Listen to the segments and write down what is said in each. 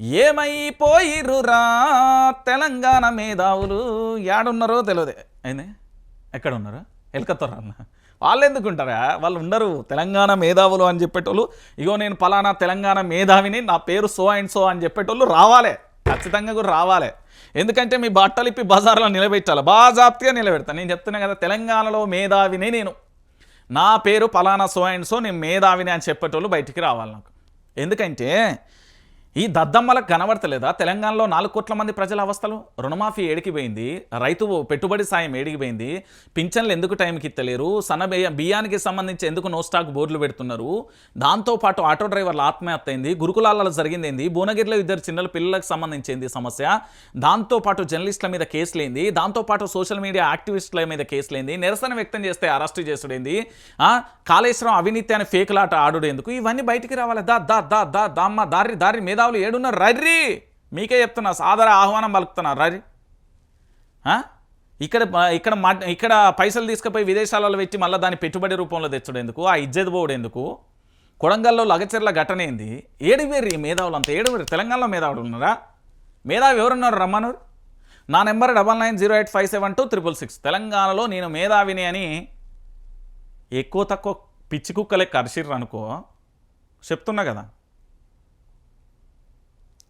ఏమైపోయిరురా? తెలంగాణ మేధావులు ఏడున్నారో తెలియదే ఏంది? ఎక్కడ ఉన్నారు అన్న. వాళ్ళు ఎందుకు ఉంటారా వాళ్ళు ఉండరు తెలంగాణ మేధావులు అని చెప్పేటోళ్ళు. ఇగో నేను పలానా తెలంగాణ మేధావిని నా పేరు సో అండ్ సో అని చెప్పేటోళ్ళు రావాలే. ఖచ్చితంగా కూడా రావాలే. ఎందుకంటే మీ బట్టలిప్పి బజార్లో నిలబెట్టాలి. బాజాప్తిగా నిలబెడతాను నేను చెప్తున్నా కదా తెలంగాణలో మేధావిని నేను. నా పేరు పలానా సో అండ్ సో నేను మేధావిని అని చెప్పేటోళ్ళు బయటికి రావాలి నాకు. ఎందుకంటే ఈ దద్దమ్మలకు కనబడతలేదా? తెలంగాణలో నాలుగు కోట్ల మంది ప్రజల అవస్థలు? రుణమాఫీ ఏడికిపోయింది రైతు పెట్టుబడి సాయం ఏడికిపోయింది పింఛన్లు ఎందుకు టైంకి ఇత్తలేరు సన్న బియ్యానికి సంబంధించి ఎందుకు నో స్టాక్ బోర్డులు పెడుతున్నారు? దాంతోపాటు ఆటో డ్రైవర్ల ఆత్మహత్య అయింది. గురుకులాలలో జరిగింది ఏంది భువనగిరిలో ఇద్దరు చిన్నల పిల్లలకు సంబంధించింది సమస్య. దాంతోపాటు జర్నలిస్టుల మీద కేసులేంది. దాంతోపాటు సోషల్ మీడియా యాక్టివిస్టుల మీద కేసులేంది. నిరసన వ్యక్తం చేస్తే అరెస్టు చేసుడేంది కాళేశ్వరం అవినీతి అనే ఫేకులాట ఆడుడేందుకు? ఇవన్నీ బయటికి రావాలి. దా దా దా దా దామ్మ దారి దారి మీద మేధావులు ఏడున్నారు? రర్రి! మీకే చెప్తున్నా సాదర ఆహ్వానం పలుకుతున్నా రర్రి! ఇక్కడ ఇక్కడ మా- ఇక్కడ పైసలు తీసుకుపోయి విదేశాలలో పెట్టి మళ్ళీ దాన్ని పెట్టుబడి రూపంలో తెచ్చుడేందుకు ఆ ఇజ్జత్ పోవడేందుకు కొడంగల్లో లగచెర్ల ఘటన ఏంది? ఏడువేరు మేధావులు అంతా ఏడువేరు తెలంగాణలో మేధావులు ఉన్నారా? మేధావి ఎవరున్నారు రమ్మను నా number double nine zero eight five seven two triple six. తెలంగాణలో నేను మేధావిని అని ఎక్కువ తక్కువ పిచ్చి కుక్కలే కరిసిర్రు అనుకో చెప్తున్నా కదా.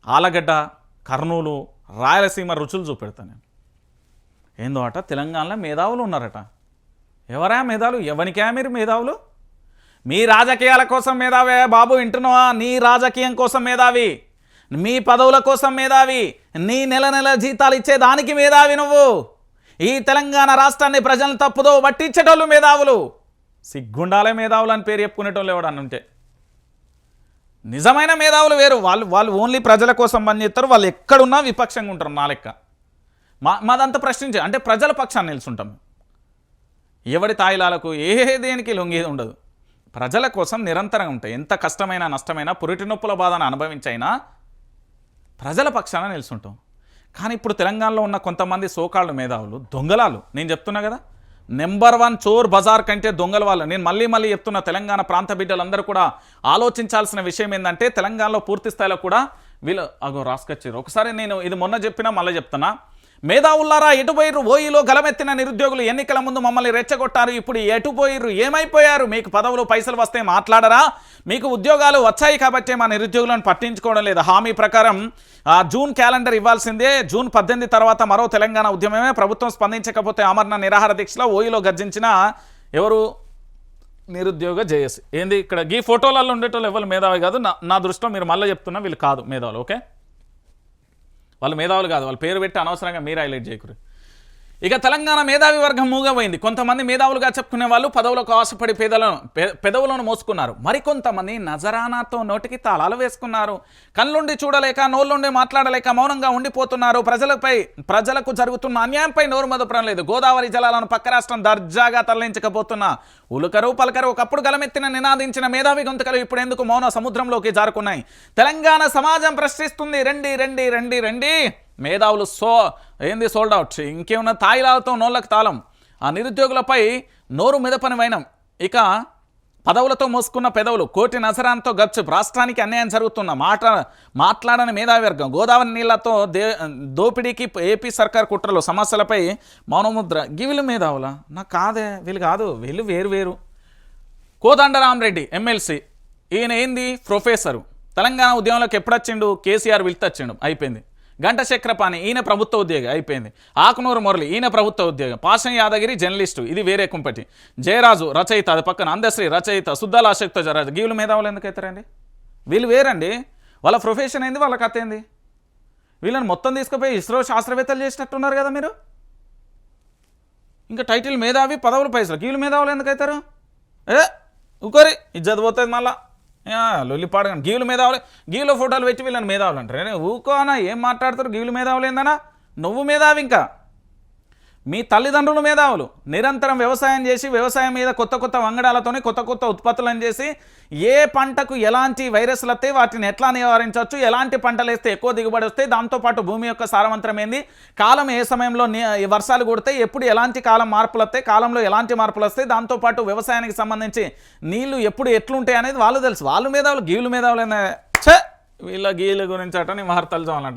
ఆలగడ్డ కర్నూలు రాయలసీమ రుచులు చూపెడతా నేను. ఏందో అట? తెలంగాణలో మేధావులు ఉన్నారట. ఎవరా మేధావులు? ఎవరికా మీరు మేధావులు? మీ రాజకీయాల కోసం మేధావే బాబు వింటున్నావా నీ రాజకీయం కోసం మేధావి. మీ పదవుల కోసం మేధావి. నీ నెల నెల జీతాలు ఇచ్చే దానికి మేధావి నువ్వు. ఈ తెలంగాణ రాష్ట్రాన్ని ప్రజలను తప్పుదో పట్టించేటోళ్ళు మేధావులు. సిగ్గుండాలే మేధావులు అని పేరు చెప్పుకునేటోళ్ళు ఎవడన్నుంటే. నిజమైన మేధావులు వేరు. వాళ్ళు వాళ్ళు ఓన్లీ ప్రజల కోసం పనిచేస్తారు వాళ్ళు ఎక్కడున్నా విపక్షంగా ఉంటారు నా లెక్క. మా మాదంతా ప్రశ్నించే అంటే ప్రజల పక్షాన్ని నిలుచుంటాం ఎవడి తాయిలాలకు ఏ దేనికి లొంగేది ఉండదు. ప్రజల కోసం నిరంతరం ఉంటాయి. ఎంత కష్టమైనా నష్టమైనా పురిటి నొప్పుల బాధను అనుభవించైనా ప్రజల పక్షాన నిలుచుంటాం కానీ ఇప్పుడు తెలంగాణలో ఉన్న కొంతమంది సోకాళ్ళు మేధావులు దొంగలాలు నేను చెప్తున్నా కదా నెంబర్ వన్ చోర్ బజార్ కంటే దొంగల వాళ్ళు. నేను మళ్ళీ మళ్ళీ చెప్తున్న తెలంగాణ ప్రాంత బిడ్డలందరూ కూడా ఆలోచించాల్సిన విషయం ఏంటంటే తెలంగాణలో పూర్తి స్థాయిలో కూడా వీళ్ళు అగో రాసుకొచ్చారు ఒకసారి నేను ఇది మొన్న చెప్పినా మళ్ళీ చెప్తున్నా. మేధావుల్లారా ఎటు పోయిర్రు? ఓయిలో గలమెత్తిన నిరుద్యోగులు ఎన్నికల ముందు మమ్మల్ని రెచ్చగొట్టారు. ఇప్పుడు ఎటుపోయిర్రు ఏమైపోయారు? మీకు పదవులు పైసలు వస్తే మాట్లాడరా? మీకు ఉద్యోగాలు వచ్చాయి కాబట్టి మా నిరుద్యోగులను పట్టించుకోవడం లేదు. హామీ ప్రకారం ఆ, జూన్ క్యాలెండర్ ఇవ్వాల్సిందే. జూన్ పద్దెనిమిది తర్వాత మరో తెలంగాణ ఉద్యమమే ప్రభుత్వం స్పందించకపోతే అమర్న నిరాహార దీక్షలో ఓయిలో గర్జించిన ఎవరు? నిరుద్యోగ జేఎస్ ఏంది? ఇక్కడ ఈ ఫోటోలలో ఉండేటోళ్ళు ఎవరు? మేధావి కాదు. నా నా దృష్టిలో మీరు మళ్ళీ చెప్తున్నా వీళ్ళు కాదు మేధావులు ఓకే? వాళ్ళు మేధావులు కాదు వాళ్ళ పేరు పెట్టి అనవసరంగా మీరు హైలైట్ చేయకూరు ఇక తెలంగాణ మేధావి వర్గం మూగపోయింది. కొంతమంది మేధావులుగా చెప్పుకునే వాళ్ళు పదవులకు ఆశపడి పేదలను పెదవులను మోసుకున్నారు. మరికొంతమంది నజరానాతో నోటికి తాళాలు వేసుకున్నారు. కళ్ళుండి చూడలేక నోళ్ళుండి మాట్లాడలేక మౌనంగా ఉండిపోతున్నారు. ప్రజలపై ప్రజలకు జరుగుతున్న అన్యాయంపై నోరు మదపడం లేదు. గోదావరి జలాలను పక్క రాష్ట్రం దర్జాగా తరలించకపోతున్న ఉలుకరు పలకరు ఒకప్పుడు గలమెత్తిన నినాదించిన మేధావి గొంతుకలు ఇప్పుడు ఎందుకు మౌన సముద్రంలోకి జారుకున్నాయి? తెలంగాణ సమాజం ప్రశ్నిస్తుంది. రండి రండి రండి రండి. మేధావులు సో ఏంది సోల్డ్ అవుట్ ఇంకేమన్నా తాయిలాలతో నోళ్ళకు తాళం. ఆ నిరుద్యోగులపై నోరు మెదపని వైనం. ఇక పదవులతో మోసుకున్న పెదవులు కోటి నసరాంతో గచ్చు. రాష్ట్రానికి అన్యాయం జరుగుతున్న మాట మాట్లాడని మేధావి వర్గం గోదావరి నీళ్ళతో దే దోపిడీకి ఏపీ సర్కార్ కుట్రలు సమస్యలపై మౌనముద్ర. గివిలు మేధావుల? నాకు కాదే వీళ్ళు కాదు. వీళ్ళు వేరు వేరు. కోదండరామరెడ్డి ఎమ్మెల్సీ. ఈయన ఏంది? ప్రొఫెసరు. తెలంగాణ ఉద్యమంలోకి ఎప్పుడొచ్చిండు? కేసీఆర్ వెళ్తొచ్చిండు అయిపోయింది. గంట చక్రపాణి ఈయన ప్రభుత్వ ఉద్యోగి అయిపోయింది. ఆకునూరు మురళి ఈయన ప్రభుత్వ ఉద్యోగం. పాషం యాదగిరి జర్నలిస్టు. ఇది వేరే కుంపటి. జయరాజు రచయిత అది పక్కన అందశ్రీ రచయిత శుద్ధాల ఆసక్తితో గీవుల గీవులు మేధావులు ఎందుకు అవుతారండి? వీళ్ళు వేరండి. వాళ్ళ ప్రొఫెషన్ ఏంది? వాళ్ళ కథ ఏంది? వీళ్ళని మొత్తం తీసుకుపోయి ఇస్రో శాస్త్రవేత్తలు చేసినట్టున్నారు కదా మీరు? ఇంకా టైటిల్ మేధావి పదవులు పైసలు. గీవుల మేధావులు ఎందుకు అవుతారు? ఏ? ఇంకోరి ఇది చదిపోతుంది మళ్ళా. లొల్లి గీవుల గీవులు మేధావులు గీవుల ఫోటోలు పెట్టి వీళ్ళని మేధావులు అంటారు. ఊకోనా ఏం మాట్లాడతారు? గీవులు మేధావులు నువ్వు మేధావి ఇంకా. మీ తల్లిదండ్రులు మేధావులు నిరంతరం వ్యవసాయం చేసి వ్యవసాయం మీద కొత్త కొత్త వంగడాలతోనే కొత్త కొత్త ఉత్పత్తులను చేసి ఏ పంటకు ఎలాంటి వైరస్లు వస్తాయి వాటిని ఎట్లా నివారించవచ్చు ఎలాంటి పంటలు వేస్తే ఎక్కువ దిగుబడి వస్తాయి దాంతోపాటు భూమి యొక్క సారవంతం ఏంది? కాలం ఏ సమయంలో వర్షాలు కొడతాయి ఎప్పుడు ఎలాంటి కాలం మార్పులు వస్తాయి కాలంలో ఎలాంటి మార్పులు వస్తాయి దాంతోపాటు వ్యవసాయానికి సంబంధించి నీళ్ళు ఎప్పుడు ఎట్లుంటాయి అనేది వాళ్ళు తెలుసు. వాళ్ళు మేధావులు గీవులు మేధావులు ఛే! వీళ్ళ గీళ్ళ గురించి అట నీ వార్తలు చదవాలంట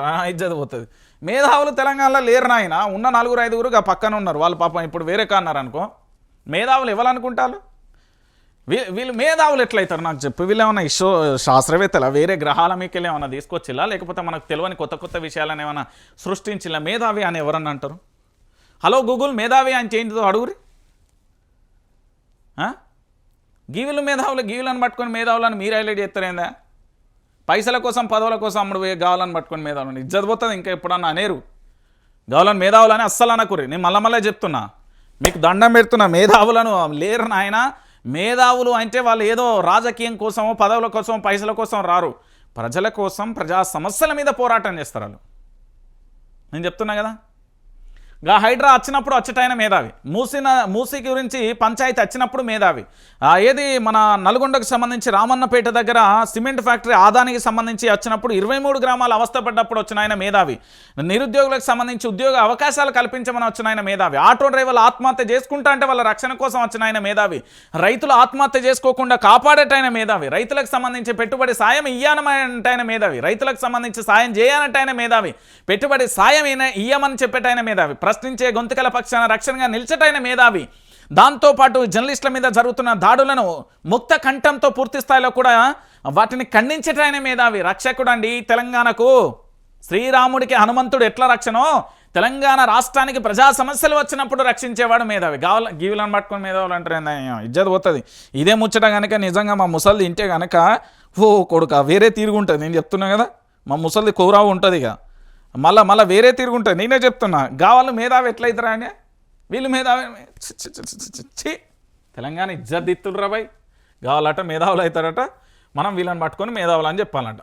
పోతుంది. మేధావులు తెలంగాణలో లేరు నాయన. ఉన్న నలుగురు ఐదుగురు ఆ పక్కన ఉన్నారు. వాళ్ళు పాపం ఇప్పుడు వేరే కాన్నారు అనుకో. మేధావులు ఇవ్వాలనుకుంటారు వీ- వీళ్ళు మేధావులు ఎట్లయితారు నాకు చెప్పు. వీళ్ళు ఏమైనా ఇష్యూ శాస్త్రవేత్తల? వేరే గ్రహాల మీకెళ్ళి ఏమైనా తీసుకొచ్చిలా? లేకపోతే మనకు తెలియని కొత్త కొత్త విషయాలను ఏమైనా సృష్టించిలా? మేధావి అని ఎవరన్నా అంటారు? హలో గూగుల్ మేధావి అని చేయిందో అడుగురి. గీవులు మేధావులు గీవులను పట్టుకొని మేధావులను మీరు హైలైట్ చేస్తారేందా పైసల కోసం పదవుల కోసం అమ్ముడు పోయే గావాలని పట్టుకొని మేధావులు ఇజ్జత్ పోతుంది ఇంకా ఎప్పుడన్నా అనేరు. గావాలని మేధావులని అస్సలు అనకురి నేను మళ్ళా మళ్ళీ చెప్తున్నా. మీకు దండం పెడుతున్నా మేధావులను లేరు నాయన. మేధావులు అంటే వాళ్ళు ఏదో రాజకీయం కోసమో పదవుల కోసం పైసల కోసం రారు. ప్రజల కోసం ప్రజా సమస్యల మీద పోరాటం చేస్తారు వాళ్ళు. నేను చెప్తున్నా కదా? గా హైడ్రా వచ్చినప్పుడు వచ్చటైన మేధావి. మూసిన మూసి గురించి పంచాయతీ వచ్చినప్పుడు మేధావి. ఏది మన నల్గొండకు సంబంధించి రామన్నపేట దగ్గర సిమెంట్ ఫ్యాక్టరీ ఆదానికి సంబంధించి వచ్చినప్పుడు ఇరవై మూడు గ్రామాలు అవస్థపడ్డప్పుడు వచ్చిన ఆయన మేధావి. నిరుద్యోగులకు సంబంధించి ఉద్యోగ అవకాశాలు కల్పించమని వచ్చిన ఆయన మేధావి. ఆటో డ్రైవర్లు ఆత్మహత్య చేసుకుంటా అంటే వాళ్ళ రక్షణ కోసం వచ్చిన ఆయన మేధావి. రైతులు ఆత్మహత్య చేసుకోకుండా కాపాడేటైన మేధావి. రైతులకు సంబంధించి పెట్టుబడి సాయం ఇయ్యానంటే ఆయన మేధావి. రైతులకు సంబంధించి సాయం చేయాలంటే ఆయన మేధావి. పెట్టుబడి సాయం ఇయ్యమని చెప్పేటైన మేధావి. ప్రశ్నించే గొంతుకల పక్షాన రక్షణగా నిలిచటైన మేధావి. దాంతోపాటు జర్నలిస్టుల మీద జరుగుతున్న దాడులను ముక్త కంఠంతో పూర్తి స్థాయిలో కూడా వాటిని ఖండించటైన మేధావి. రక్షకుడు అండి తెలంగాణకు. శ్రీరాముడికి హనుమంతుడు ఎట్లా రక్షణో? తెలంగాణ రాష్ట్రానికి ప్రజా సమస్యలు వచ్చినప్పుడు రక్షించేవాడు మేధావి. గావల గీవులను పట్టుకుని మేధావులు అంటారు ఏందా? ఇజ్జత్ పోతుంది. ఇదే ముచ్చట కనుక నిజంగా మా ముసలిది ఇంటే కనుక ఓ కొడుక వేరే తిరుగుంటుంది. నేను చెప్తున్నా కదా మా ముసలిది కూరావు ఉంటుంది ఇక. మళ్ళీ మళ్ళీ వేరే తిరుగుంటుంది నేనే చెప్తున్నా. గావాళ్ళు మేధావి ఎట్లయితారా అని? వీళ్ళు మేధావి చి, తెలంగాణ ఇజ్జద్దిత్తులు దిత్తులరా బాయ్ గావాలట మేధావులు అవుతారట మనం వీళ్ళని పట్టుకొని మేధావులు అని చెప్పాలంట.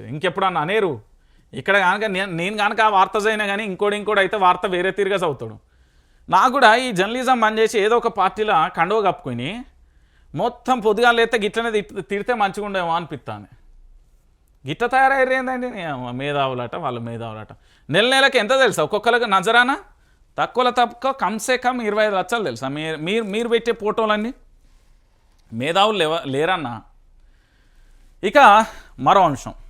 ఇంకెప్పుడు అన్న అనేరు. ఇక్కడ కనుక నేను నేను కనుక ఆ వార్త చదివినా కానీ ఇంకోటి ఇంకోటి అయితే వార్త వేరే తీరుగా చదువుతాడు. నాకు కూడా ఈ జర్నలిజం బంద్ చేసి ఏదో ఒక పార్టీలో కండువ కప్పుకొని మొత్తం పొద్దుగా లేతే గిట్లనే తిట్- తిడితే మంచిగా ఉండేమో అనిపిస్తాను గిట్ట తయారయ్యేందండి మేధావులట వాళ్ళ మేధావులట. నెల నెలకి ఎంత తెలుసా? ఒక్కొక్కరికి నజరానా? తక్కువలో తక్కువ కమ్సే కమ్ ఇరవై ఐదు లక్షలు తెలుసా? మీరు మీరు మీరు పెట్టే ఫోటోలన్నీ? మేధావులు లేవ లేరన్నా? ఇక మరో అంశం.